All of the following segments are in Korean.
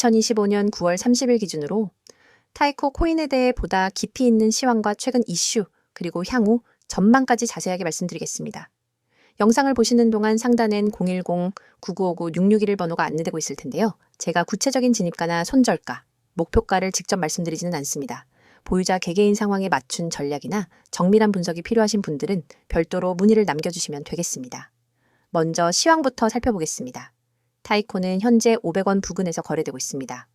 2025년 9월 30일 기준으로 타이코 코인에 대해 보다 깊이 있는 시황과 최근 이슈, 그리고 향후 전망까지 자세하게 말씀드리겠습니다. 영상을 보시는 동안 상단엔 010-9959-661 번호가 안내되고 있을 텐데요. 제가 구체적인 진입가나 손절가, 목표가를 직접 말씀드리지는 않습니다. 보유자 개개인 상황에 맞춘 전략이나 정밀한 분석이 필요하신 분들은 별도로 문의를 남겨주시면 되겠습니다. 먼저 시황부터 살펴보겠습니다. 타이코는 현재 500원 부근에서 거래되고 있습니다.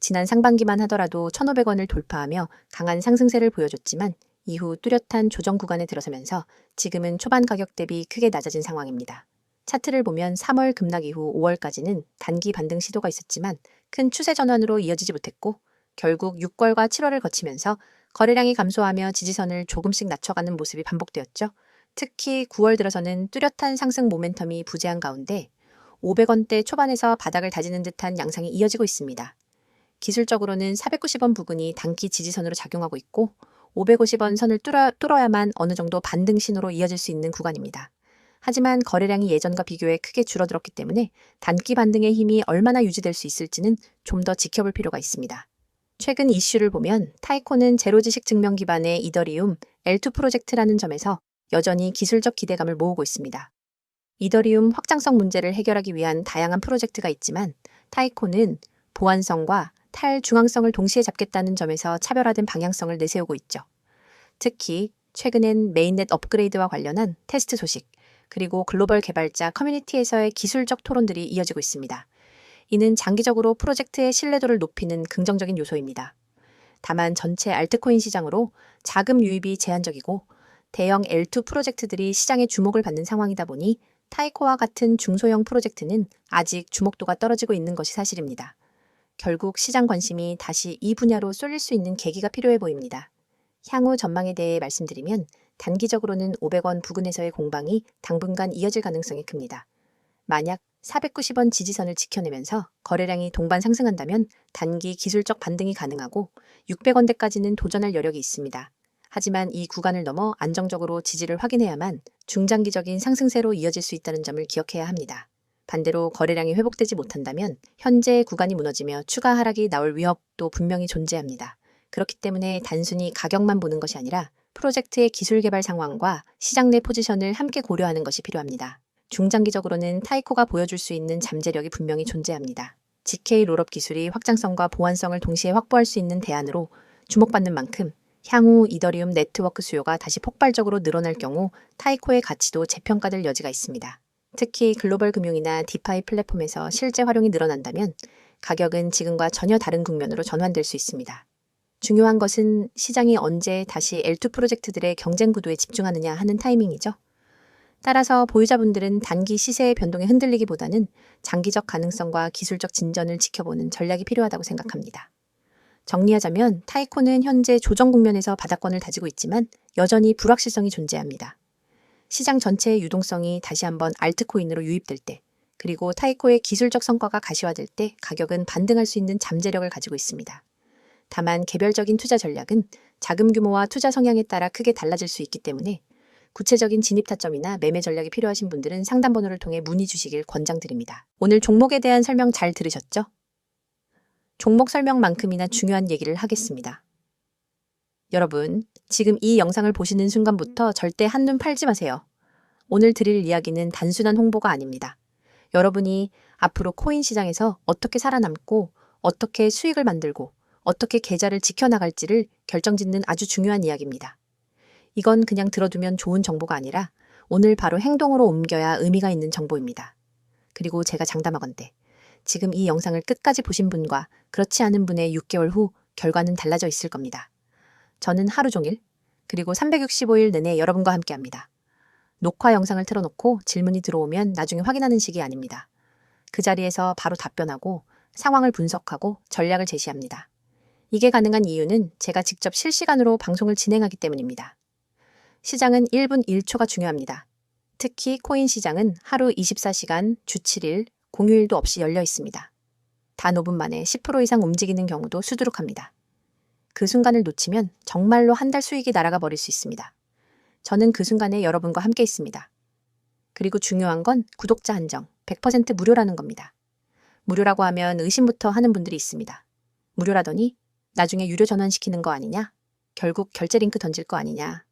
지난 상반기만 하더라도 1,500원을 돌파하며 강한 상승세를 보여줬지만 이후 뚜렷한 조정 구간에 들어서면서 지금은 초반 가격 대비 크게 낮아진 상황입니다. 차트를 보면 3월 급락 이후 5월까지는 단기 반등 시도가 있었지만 큰 추세 전환으로 이어지지 못했고 결국 6월과 7월을 거치면서 거래량이 감소하며 지지선을 조금씩 낮춰가는 모습이 반복되었죠. 특히 9월 들어서는 뚜렷한 상승 모멘텀이 부재한 가운데 500원대 초반에서 바닥을 다지는 듯한 양상이 이어지고 있습니다. 기술적으로는 490원 부근이 단기 지지선으로 작용하고 있고 550원 선을 뚫어, 뚫어야만 어느 정도 반등 신호로 이어질 수 있는 구간입니다. 하지만 거래량이 예전과 비교해 크게 줄어들었기 때문에 단기 반등의 힘이 얼마나 유지될 수 있을지는 좀 더 지켜볼 필요가 있습니다. 최근 이슈를 보면 타이코는 제로지식 증명 기반의 이더리움 L2 프로젝트라는 점에서 여전히 기술적 기대감을 모으고 있습니다. 이더리움 확장성 문제를 해결하기 위한 다양한 프로젝트가 있지만 타이코는 보안성과 탈중앙성을 동시에 잡겠다는 점에서 차별화된 방향성을 내세우고 있죠. 특히 최근엔 메인넷 업그레이드와 관련한 테스트 소식, 그리고 글로벌 개발자 커뮤니티에서의 기술적 토론들이 이어지고 있습니다. 이는 장기적으로 프로젝트의 신뢰도를 높이는 긍정적인 요소입니다. 다만 전체 알트코인 시장으로 자금 유입이 제한적이고 대형 L2 프로젝트들이 시장의 주목을 받는 상황이다 보니 타이코와 같은 중소형 프로젝트는 아직 주목도가 떨어지고 있는 것이 사실입니다. 결국 시장 관심이 다시 이 분야로 쏠릴 수 있는 계기가 필요해 보입니다. 향후 전망에 대해 말씀드리면 단기적으로는 500원 부근에서의 공방이 당분간 이어질 가능성이 큽니다. 만약 490원 지지선을 지켜내면서 거래량이 동반 상승한다면 단기 기술적 반등이 가능하고 600원대까지는 도전할 여력이 있습니다. 하지만 이 구간을 넘어 안정적으로 지지를 확인해야만 중장기적인 상승세로 이어질 수 있다는 점을 기억해야 합니다. 반대로 거래량이 회복되지 못한다면 현재 구간이 무너지며 추가 하락이 나올 위협도 분명히 존재합니다. 그렇기 때문에 단순히 가격만 보는 것이 아니라 프로젝트의 기술 개발 상황과 시장 내 포지션을 함께 고려하는 것이 필요합니다. 중장기적으로는 타이코가 보여줄 수 있는 잠재력이 분명히 존재합니다. GK 롤업 기술이 확장성과 보안성을 동시에 확보할 수 있는 대안으로 주목받는 만큼 향후 이더리움 네트워크 수요가 다시 폭발적으로 늘어날 경우 타이코의 가치도 재평가될 여지가 있습니다. 특히 글로벌 금융이나 디파이 플랫폼에서 실제 활용이 늘어난다면 가격은 지금과 전혀 다른 국면으로 전환될 수 있습니다. 중요한 것은 시장이 언제 다시 L2 프로젝트들의 경쟁 구도에 집중하느냐 하는 타이밍이죠. 따라서 보유자분들은 단기 시세의 변동에 흔들리기보다는 장기적 가능성과 기술적 진전을 지켜보는 전략이 필요하다고 생각합니다. 정리하자면 타이코는 현재 조정 국면에서 바닥권을 다지고 있지만 여전히 불확실성이 존재합니다. 시장 전체의 유동성이 다시 한번 알트코인으로 유입될 때, 그리고 타이코의 기술적 성과가 가시화될 때 가격은 반등할 수 있는 잠재력을 가지고 있습니다. 다만 개별적인 투자 전략은 자금 규모와 투자 성향에 따라 크게 달라질 수 있기 때문에 구체적인 진입 타점이나 매매 전략이 필요하신 분들은 상담 번호를 통해 문의 주시길 권장드립니다. 오늘 종목에 대한 설명 잘 들으셨죠? 종목 설명만큼이나 중요한 얘기를 하겠습니다. 여러분, 지금 이 영상을 보시는 순간부터 절대 한눈 팔지 마세요. 오늘 드릴 이야기는 단순한 홍보가 아닙니다. 여러분이 앞으로 코인 시장에서 어떻게 살아남고 어떻게 수익을 만들고 어떻게 계좌를 지켜나갈지를 결정짓는 아주 중요한 이야기입니다. 이건 그냥 들어두면 좋은 정보가 아니라 오늘 바로 행동으로 옮겨야 의미가 있는 정보입니다. 그리고 제가 장담하건대 지금 이 영상을 끝까지 보신 분과 그렇지 않은 분의 6개월 후 결과는 달라져 있을 겁니다. 저는 하루 종일 그리고 365일 내내 여러분과 함께 합니다. 녹화 영상을 틀어놓고 질문이 들어오면 나중에 확인하는 식이 아닙니다. 그 자리에서 바로 답변하고 상황을 분석하고 전략을 제시합니다. 이게 가능한 이유는 제가 직접 실시간으로 방송을 진행하기 때문입니다. 시장은 1분 1초가 중요합니다. 특히 코인 시장은 하루 24시간, 주 7일, 공휴일도 없이 열려 있습니다. 단 5분 만에 10% 이상 움직이는 경우도 수두룩합니다. 그 순간을 놓치면 정말로 한 달 수익이 날아가 버릴 수 있습니다. 저는 그 순간에 여러분과 함께 있습니다. 그리고 중요한 건 구독자 한정, 100% 무료라는 겁니다. 무료라고 하면 의심부터 하는 분들이 있습니다. 무료라더니 나중에 유료 전환시키는 거 아니냐? 결국 결제 링크 던질 거 아니냐?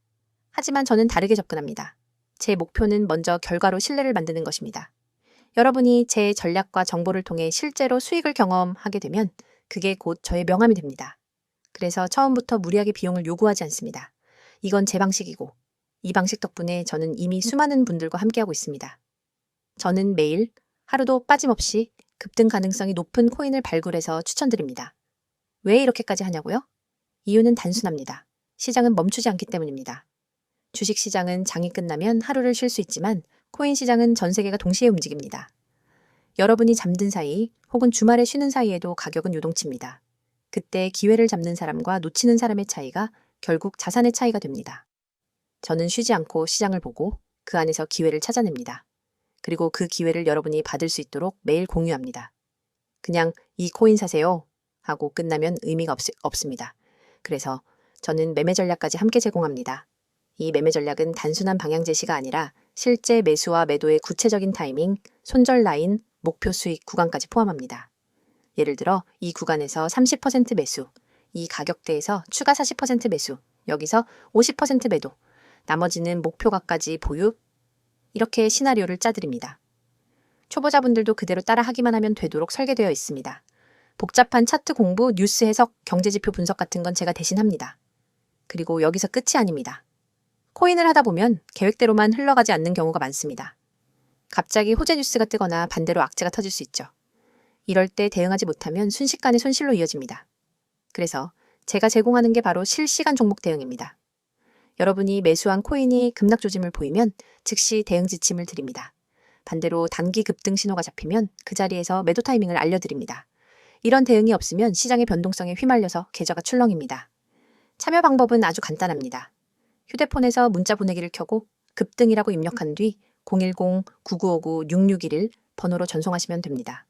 하지만 저는 다르게 접근합니다. 제 목표는 먼저 결과로 신뢰를 만드는 것입니다. 여러분이 제 전략과 정보를 통해 실제로 수익을 경험하게 되면 그게 곧 저의 명함이 됩니다. 그래서 처음부터 무리하게 비용을 요구하지 않습니다. 이건 제 방식이고 이 방식 덕분에 저는 이미 수많은 분들과 함께하고 있습니다. 저는 매일 하루도 빠짐없이 급등 가능성이 높은 코인을 발굴해서 추천드립니다. 왜 이렇게까지 하냐고요? 이유는 단순합니다. 시장은 멈추지 않기 때문입니다. 주식 시장은 장이 끝나면 하루를 쉴 수 있지만 코인 시장은 전 세계가 동시에 움직입니다. 여러분이 잠든 사이 혹은 주말에 쉬는 사이에도 가격은 요동칩니다. 그때 기회를 잡는 사람과 놓치는 사람의 차이가 결국 자산의 차이가 됩니다. 저는 쉬지 않고 시장을 보고 그 안에서 기회를 찾아냅니다. 그리고 그 기회를 여러분이 받을 수 있도록 매일 공유합니다. 그냥 이 코인 사세요 하고 끝나면 의미가 없, 없습니다. 그래서 저는 매매 전략까지 함께 제공합니다. 이 매매 전략은 단순한 방향 제시가 아니라 실제 매수와 매도의 구체적인 타이밍, 손절 라인, 목표 수익 구간까지 포함합니다. 예를 들어 이 구간에서 30% 매수, 이 가격대에서 추가 40% 매수, 여기서 50% 매도, 나머지는 목표가까지 보유, 이렇게 시나리오를 짜드립니다. 초보자분들도 그대로 따라 하기만 하면 되도록 설계되어 있습니다. 복잡한 차트 공부, 뉴스 해석, 경제지표 분석 같은 건 제가 대신 합니다. 그리고 여기서 끝이 아닙니다. 코인을 하다 보면 계획대로만 흘러가지 않는 경우가 많습니다. 갑자기 호재 뉴스가 뜨거나 반대로 악재가 터질 수 있죠. 이럴 때 대응하지 못하면 순식간에 손실로 이어집니다. 그래서 제가 제공하는 게 바로 실시간 종목 대응입니다. 여러분이 매수한 코인이 급락 조짐을 보이면 즉시 대응 지침을 드립니다. 반대로 단기 급등 신호가 잡히면 그 자리에서 매도 타이밍을 알려드립니다. 이런 대응이 없으면 시장의 변동성에 휘말려서 계좌가 출렁입니다. 참여 방법은 아주 간단합니다. 휴대폰에서 문자 보내기를 켜고 급등이라고 입력한 뒤 010-9959-6611 번호로 전송하시면 됩니다.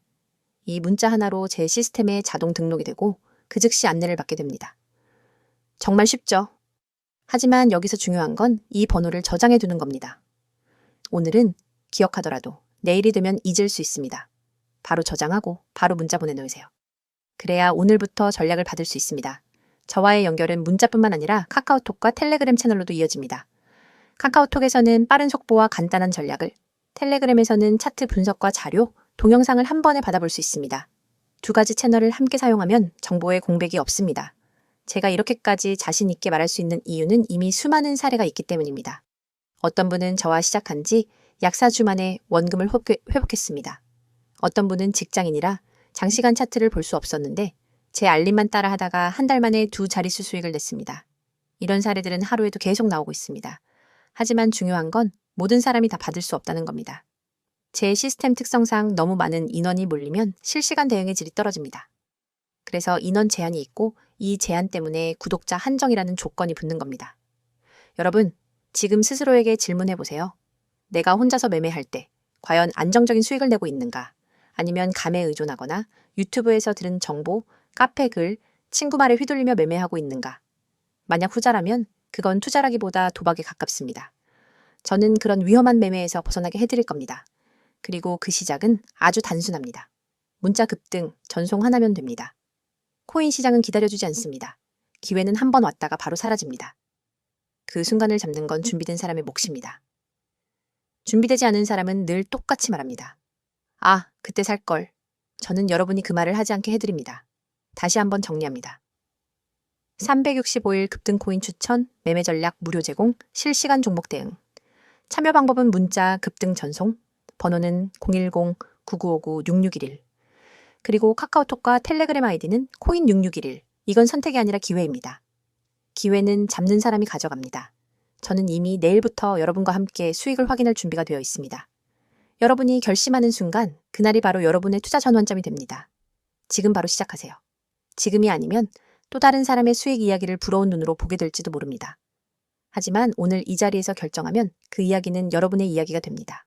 이 문자 하나로 제 시스템에 자동 등록이 되고 그 즉시 안내를 받게 됩니다. 정말 쉽죠? 하지만 여기서 중요한 건 이 번호를 저장해 두는 겁니다. 오늘은 기억하더라도 내일이 되면 잊을 수 있습니다. 바로 저장하고 바로 문자 보내놓으세요. 그래야 오늘부터 전략을 받을 수 있습니다. 저와의 연결은 문자뿐만 아니라 카카오톡과 텔레그램 채널로도 이어집니다. 카카오톡에서는 빠른 속보와 간단한 전략을, 텔레그램에서는 차트 분석과 자료, 동영상을 한 번에 받아볼 수 있습니다. 두 가지 채널을 함께 사용하면 정보의 공백이 없습니다. 제가 이렇게까지 자신 있게 말할 수 있는 이유는 이미 수많은 사례가 있기 때문입니다. 어떤 분은 저와 시작한 지 약 4주 만에 원금을 회복했습니다. 어떤 분은 직장인이라 장시간 차트를 볼 수 없었는데 제 알림만 따라 하다가 한 달 만에 두 자릿수 수익을 냈습니다. 이런 사례들은 하루에도 계속 나오고 있습니다. 하지만 중요한 건 모든 사람이 다 받을 수 없다는 겁니다. 제 시스템 특성상 너무 많은 인원이 몰리면 실시간 대응의 질이 떨어집니다. 그래서 인원 제한이 있고 이 제한 때문에 구독자 한정이라는 조건이 붙는 겁니다. 여러분, 지금 스스로에게 질문해 보세요. 내가 혼자서 매매할 때 과연 안정적인 수익을 내고 있는가? 아니면 감에 의존하거나 유튜브에서 들은 정보, 카페 글, 친구 말에 휘둘리며 매매하고 있는가? 만약 후자라면 그건 투자라기보다 도박에 가깝습니다. 저는 그런 위험한 매매에서 벗어나게 해드릴 겁니다. 그리고 그 시작은 아주 단순합니다. 문자 급등, 전송 하나면 됩니다. 코인 시장은 기다려주지 않습니다. 기회는 한 번 왔다가 바로 사라집니다. 그 순간을 잡는 건 준비된 사람의 몫입니다. 준비되지 않은 사람은 늘 똑같이 말합니다. 아, 그때 살 걸. 저는 여러분이 그 말을 하지 않게 해드립니다. 다시 한번 정리합니다. 365일 급등 코인 추천, 매매 전략 무료 제공, 실시간 종목 대응. 참여 방법은 문자 급등 전송, 번호는 010-9959-6611. 그리고 카카오톡과 텔레그램 아이디는 코인6611. 이건 선택이 아니라 기회입니다. 기회는 잡는 사람이 가져갑니다. 저는 이미 내일부터 여러분과 함께 수익을 확인할 준비가 되어 있습니다. 여러분이 결심하는 순간 그날이 바로 여러분의 투자 전환점이 됩니다. 지금 바로 시작하세요. 지금이 아니면 또 다른 사람의 수익 이야기를 부러운 눈으로 보게 될지도 모릅니다. 하지만 오늘 이 자리에서 결정하면 그 이야기는 여러분의 이야기가 됩니다.